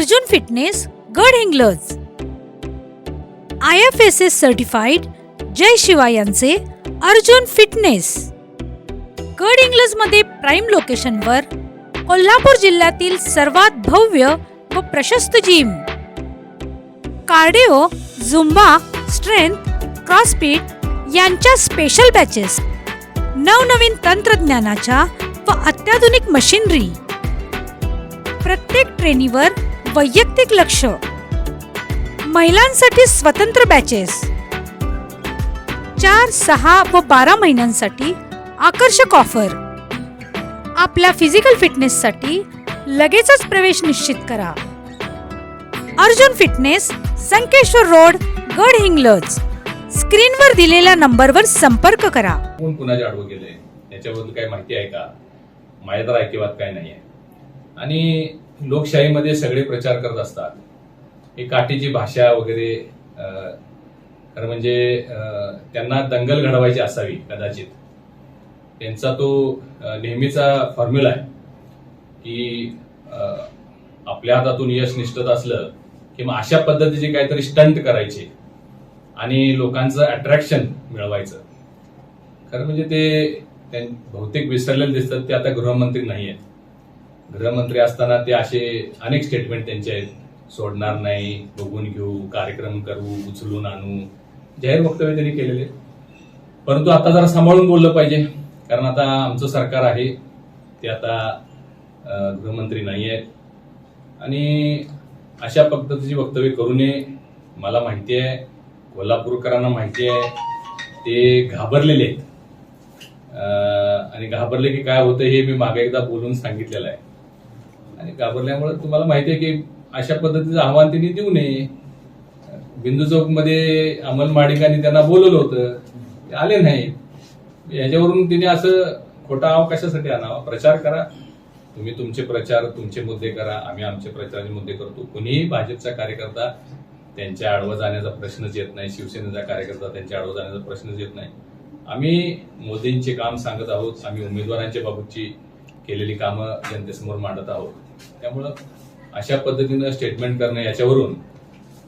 Arjun fitness Gadhinglaj I F S S certified Jay Shiva यांचे Arjun fitness गड इंग्लजमध्ये prime लोकेशनवर कोल्हापूर जिल्ह्यातील सर्वात भव्य व प्रशस्त gym cardio zumba strength crossfit यांच्या स्पेशल बॅचेस नवनवीन तंत्रज्ञानाच्या व अत्याधुनिक मशिनरी प्रत्येक ट्रेनीवर वैयक्तिक लक्ष. महिलांसाठी स्वतंत्र बॅचेस चार सहा व बारा महिन्यांसाठी आकर्षक ऑफर आपल्या फिजिकल फिटनेससाठी लगेचच प्रवेश निश्चित करा. अर्जुन फिटनेस संकेश्वर रोड गड हिंग्लज. स्क्रीनवर दिलेल्या नंबरवर संपर्क करा. कोण कुणाच्या आडवं गेले याच्याबद्दल काही माहिती आहे का? माझ्या तर ऐकिवात काही नाही आहे आणि लोकशाहीमध्ये सगळे प्रचार करत असतात. ही काठीची भाषा वगैरे खरं म्हणजे त्यांना दंगल घडवायची असावी कदाचित. त्यांचा तो नेहमीचा फॉर्म्युला आहे की आपल्या हातातून यश निष्ठत असलं की मग अशा पद्धतीचे काहीतरी स्टंट करायचे आणि लोकांचं अट्रॅक्शन मिळवायचं. खरं म्हणजे ते त्यां- बहुतेक विसरलेले दिसतात ते आता गृहमंत्री नाही आहेत गृहमंत्री असताना ते असे अनेक स्टेटमेंट त्यांचे आहेत. सोडणार नाही बघून घेऊ कार्यक्रम करू उचलून आणू. जाहीर वक्तव्य त्यांनी केलेले. परंतु आता जरा सांभाळून बोललं पाहिजे. कारण आता आमचं सरकार आहे. ते आता गृहमंत्री नाही आहेत. आणि अशा पद्धतीची वक्तव्य करू नये. मला माहिती आहे. कोल्हापूरकरांना माहिती आहे. ते घाबरलेले आहेत. आणि घाबरले की काय होतं हे मी मागे एकदा बोलून सांगितलेलं आहे. आणि घाबरल्यामुळे तुम्हाला माहिती आहे की अशा पद्धतीचं आव्हान त्यांनी देऊ नये. बिंदू चौकमध्ये अमल माडिकांनी त्यांना बोलवलं होतं. ते आले नाही. याच्यावरून तिने असं खोटा आव कशासाठी आणावा. प्रचार करा. तुम्ही तुमचे प्रचार तुमचे मुद्दे करा. आम्ही आमचे प्रचाराचे मुद्दे करतो. कुणीही भाजपचा कार्यकर्ता त्यांच्या आडवं जाण्याचा प्रश्नच येत नाही. शिवसेनेचा कार्यकर्ता त्यांच्या आडवं जाण्याचा प्रश्नच येत नाही. आम्ही मोदींचे काम सांगत आहोत. आम्ही उमेदवारांच्या बाबतची केलेली कामं जनतेसमोर मांडत आहोत. त्यामुळं अशा पद्धतीनं स्टेटमेंट करणं याच्यावरून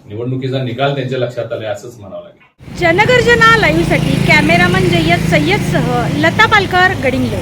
निवडणुकीचा निकाल त्यांच्या लक्षात आलाय असंच म्हणावं लागेल. जनगर्जना लाईव्हसाठी कॅमेरामन जय्यद सय्यदसह लता पालकर गडिंगले